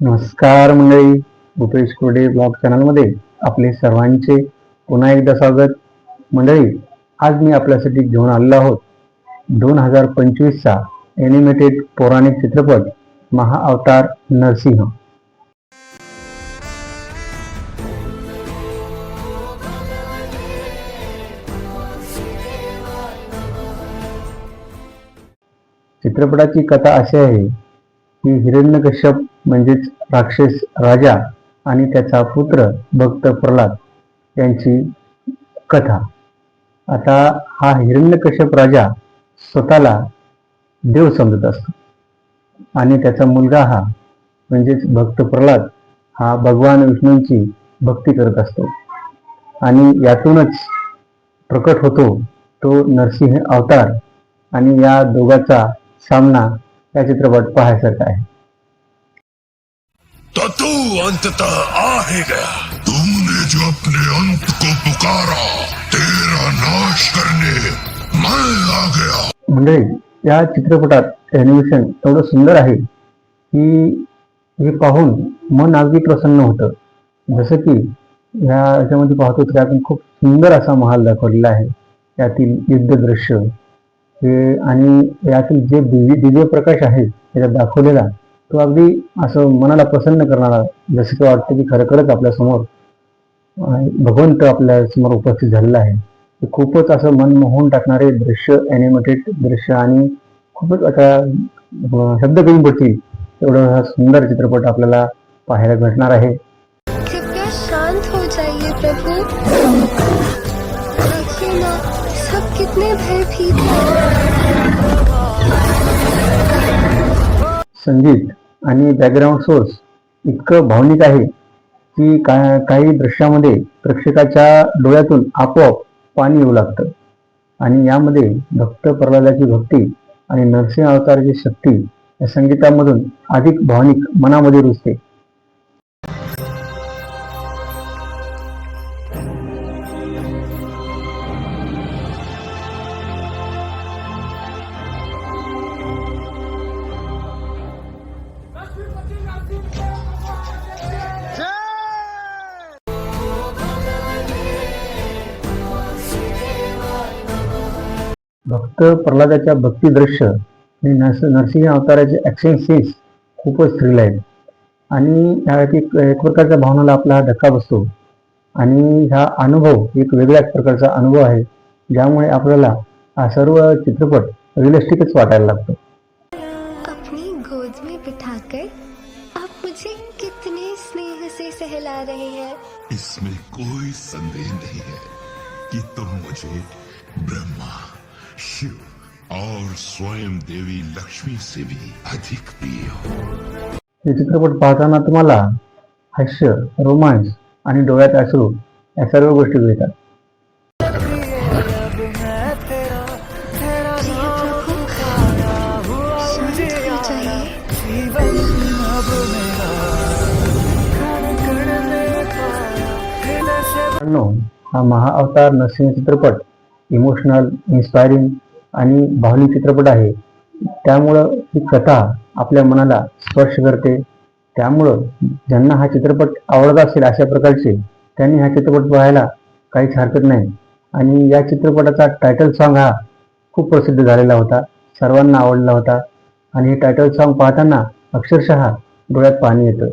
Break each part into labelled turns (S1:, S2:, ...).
S1: नमस्कार मंडळी भूपेश कोडे ब्लॉग चॅनलमध्ये आपले सर्वांचे पुन्हा एकदा स्वागत. मंडळी आज मी आपल्यासाठी घेऊन आलेलो आहोत दोन हजार पंचवीसचा एनिमेटेड पौराणिक चित्रपट महाअवतार नरसिंह. चित्रपटाची कथा अशी आहे की हिरण्यकश्यप म्हणजेच राक्षस राजा आणि त्याचा पुत्र भक्त प्रल्हाद यांची कथा. आता हा हिरण्यकश्यप राजा स्वतःला देव समजत असतो. आणि त्याचा मुलगा हा म्हणजेच भक्त प्रल्हाद हा भगवान विष्णूंची भक्ती करत असतो. आणि यातूनच प्रकट होतो तो नरसिंह अवतार आणि या दोघाचा सामना या चित्रपट पाहायसारखा आहे.
S2: अंततः आ ही गया तुमने जो अपने अंत को पुकारा तेरा नाश करने मैं आ गया
S1: मंडळी या चित्रपटात ॲनिमेशन एवढं सुंदर आहे की हे पाहून मन अगदी प्रसन्न होतं जसं की ह्या याच्यामध्ये पाहतो तर आपण खूप सुंदर असा महाल दाखवलेला आहे यातील युद्ध दृश्य हे आणि यातील जे दिव्य दिव्य प्रकाश आहे त्याच्यात दाखवलेला तो अगदी असं मनाला प्रसन्न करणारा जसं की वाटतं की खरखरच आपल्यासमोर भगवंत आपल्यासमोर उपस्थित झालेला आहे. ते खूपच असं मन मोहून टाकणारे दृश्य ॲनिमेटेड दृश्य आणि खूपच आता शब्द कमी पडतील एवढं हा सुंदर चित्रपट आपल्याला पाहायला भेटणार आहे.
S3: शांत हो जाइए प्रभु। देखिए ना सब कितने भयभीत हैं।
S1: संगीत आणि बॅकग्राऊंड सोर्स इतकं भावनिक आहे की का काही दृश्यामध्ये प्रेक्षकाच्या डोळ्यातून आपोआप पाणी येऊ लागतं. आणि यामध्ये भक्त प्रल्हादाची भक्ती आणि नरसिंह अवताराची शक्ती या संगीतामधून अधिक भावनिक मनामध्ये रुजते. भक्त प्रल्हादाच्या भक्ती दृश्य आणि नरस नरसिंह अवताराचे ॲक्शन सीन्स खूपच थ्रिल आहेत. आणि ह्यात एक एक प्रकारच्या भावनाला आपला हा धक्का बसतो. आणि हा अनुभव एक वेगळ्याच प्रकारचा अनुभव आहे ज्यामुळे आपल्याला हा सर्व चित्रपट रिअलिस्टिकच वाटायला लागतो.
S3: अपनी गोद में बिठाकर आप मुझे कितने स्नेह से सहला रहे हैं?
S2: इसमें कोई संदेह नहीं है कि तुम मुझे शिव और स्वयं देवी लक्ष्मी से भी अधिक प्रिय हो।
S1: हे चित्रपट पाहताना तुम्हाला हास्य रोमांस आणि डोळ्यात अश्रू या सर्व गोष्टी मिळतात.
S3: हा
S1: महाअवतार नरसिंह चित्रपट इमोशनल इन्स्पायरिंग आणि भावनिक चित्रपट आहे. त्यामुळं ही कथा आपल्या मनाला स्पर्श करते. त्यामुळं ज्यांना हा चित्रपट आवडत असेल अशा प्रकारचे त्यांनी हा चित्रपट पाहायला काहीच हरकत नाही. आणि या चित्रपटाचा टायटल सॉन्ग हा खूप प्रसिद्ध झालेला होता. सर्वांना आवडला होता. आणि हे टायटल सॉन्ग पाहताना अक्षरशः डोळ्यात पाणी येतं.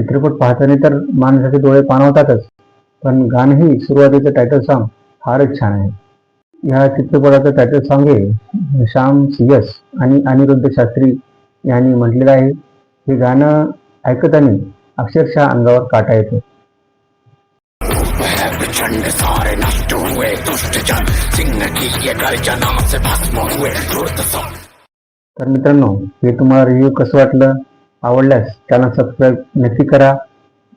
S1: चित्रपट पाहताना तर माणसाचे डोळे पाणवतातच पण गाणंही सुरुवातीचं टायटल सॉन्ग फारच छान आहे. या चित्रपटाचं टायटल सॉन्ग आहे श्याम सियस आणि अनिरुद्ध शास्त्री यांनी म्हटलेलं आहे. हे गाणं ऐकताना अक्षरशः अंगावर काटा येतो.
S4: प्रचंड सारे नष्ट हुए दुष्ट जन सिंह की ये गर्जना से भस्म हुए
S1: तर मित्रांनो हे तुम्हाला रिव्ह्यू कसं वाटलं? आवडल्यास त्याला सबस्क्राईब नक्की करा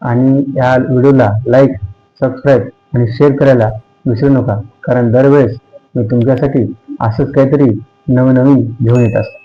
S1: आणि या व्हिडिओला लाईक सबस्क्राईब आणि शेअर करायला विसरू नका. कारण दरवेळेस मी तुमच्यासाठी असंच काहीतरी नवनवीन घेऊन येत असतो.